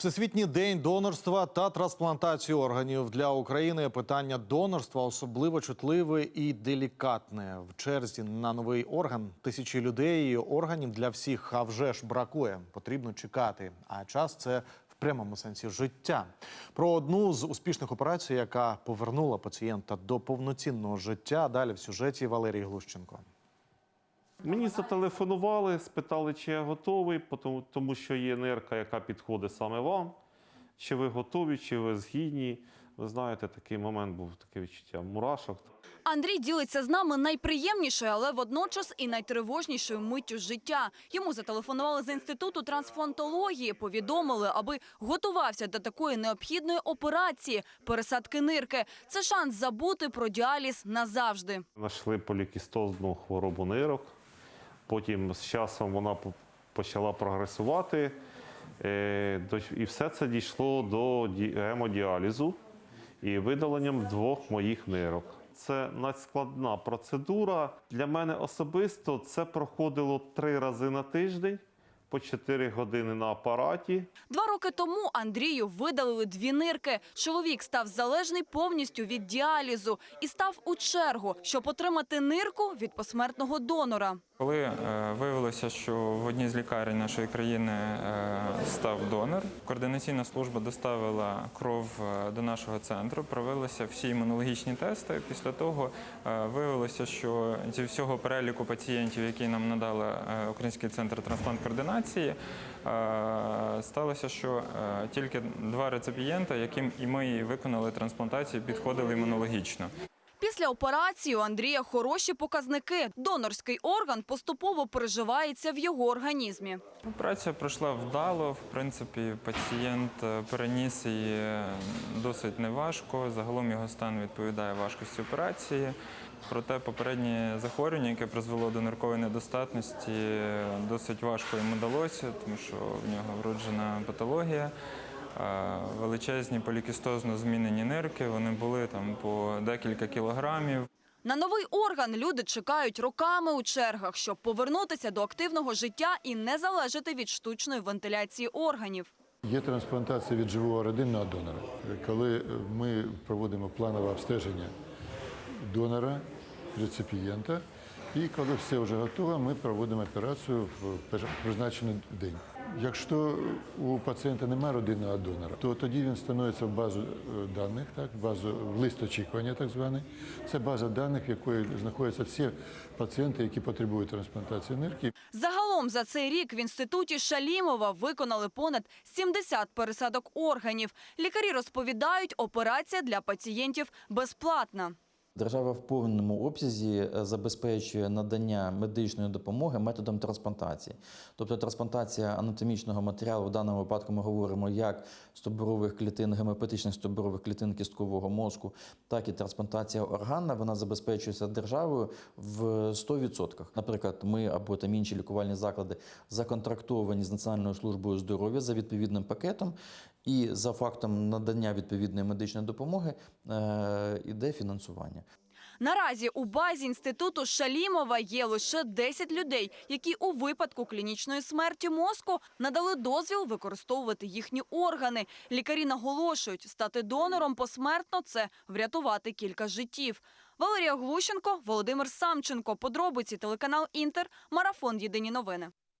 Всесвітній день донорства та трансплантації органів для України. Питання донорства особливо чутливе і делікатне. В черзі на новий орган тисячі людей і органів для всіх. А вже ж бракує. Потрібно чекати. А час це в прямому сенсі життя. Про одну з успішних операцій, яка повернула пацієнта до повноцінного життя. Далі в сюжеті Валерій Глущенко. Мені зателефонували, спитали, чи я готовий, тому- що є нирка, яка підходить саме вам. Чи ви готові, чи ви згідні. Ви знаєте, такий момент був таке відчуття мурашок. Андрій ділиться з нами найприємнішою, але водночас і найтривожнішою миттю життя. Йому зателефонували з інституту трансплантології, повідомили, аби готувався до такої необхідної операції пересадки нирки. Це шанс забути про діаліз назавжди. Знайшли полікістозну хворобу нирок. Потім з часом вона почала прогресувати. Е, І все це дійшло до гемодіалізу і видаленням двох моїх нирок. Це надскладна процедура. Для мене особисто це проходило три рази на тиждень по 4 години на апараті. Два роки тому Андрію видалили дві нирки. Чоловік став залежний повністю від діалізу і став у чергу, щоб отримати нирку від посмертного донора. Коли е, виявилося, що в одній з лікарень нашої країни е, став донор, координаційна служба доставила кров е, до нашого центру, провелися всі імунологічні тести. Після того е, виявилося, що зі всього переліку пацієнтів, які нам надали е, Український центр трансплант координації, сталося, що тільки два реципієнта, яким і ми виконали трансплантацію, підходили імунологічно. Після операції у Андрія хороші показники. Донорський орган поступово переживається в його організмі. Операція пройшла вдало. В принципі, пацієнт е, переніс її е, досить неважко. Загалом його стан відповідає важкості операції. Проте попереднє захворювання, яке призвело до ниркової недостатності, е, досить важко йому далося, тому що в нього вроджена патологія. Величезні полікістозно змінені нирки, вони були там по декілька кілограмів. На новий орган люди чекають роками у чергах, щоб повернутися до активного життя і не залежати від штучної вентиляції органів. Є трансплантація від живого родинного донора. Коли ми проводимо планове обстеження донора, реципієнта, і коли все вже готово, ми проводимо операцію в призначений день. Якщо у пацієнта немає родинного донора, то тоді він становиться в базу е, даних, так, базу в лист очікування, так званий. Це база даних, в якої знаходяться всі пацієнти, які потребують трансплантації нирки. Загалом за цей рік в інституті Шалімова виконали понад 70 пересадок органів. Лікарі розповідають, операція для пацієнтів безплатна. Держава в повному обсязі е, забезпечує надання медичної допомоги методом трансплантації. Тобто трансплантація анатомічного матеріалу, в даному випадку ми говоримо як стоборових клітин, гемопатичних стоборових клітин кісткового мозку, так і трансплантація органна, вона забезпечується державою в 100%. Наприклад, ми або там інші лікувальні заклади законтрактовані з Національною службою здоров'я за відповідним пакетом, і за фактом надання відповідної медичної допомоги е, іде фінансування. Наразі у базі інституту Шалімова є лише 10 людей, які у випадку клінічної смерті мозку надали дозвіл використовувати їхні органи. Лікарі наголошують, стати донором посмертно – це врятувати кілька життів. Валерія Глущенко, Володимир Самченко. Подробиці телеканал Інтер. Марафон. Єдині новини.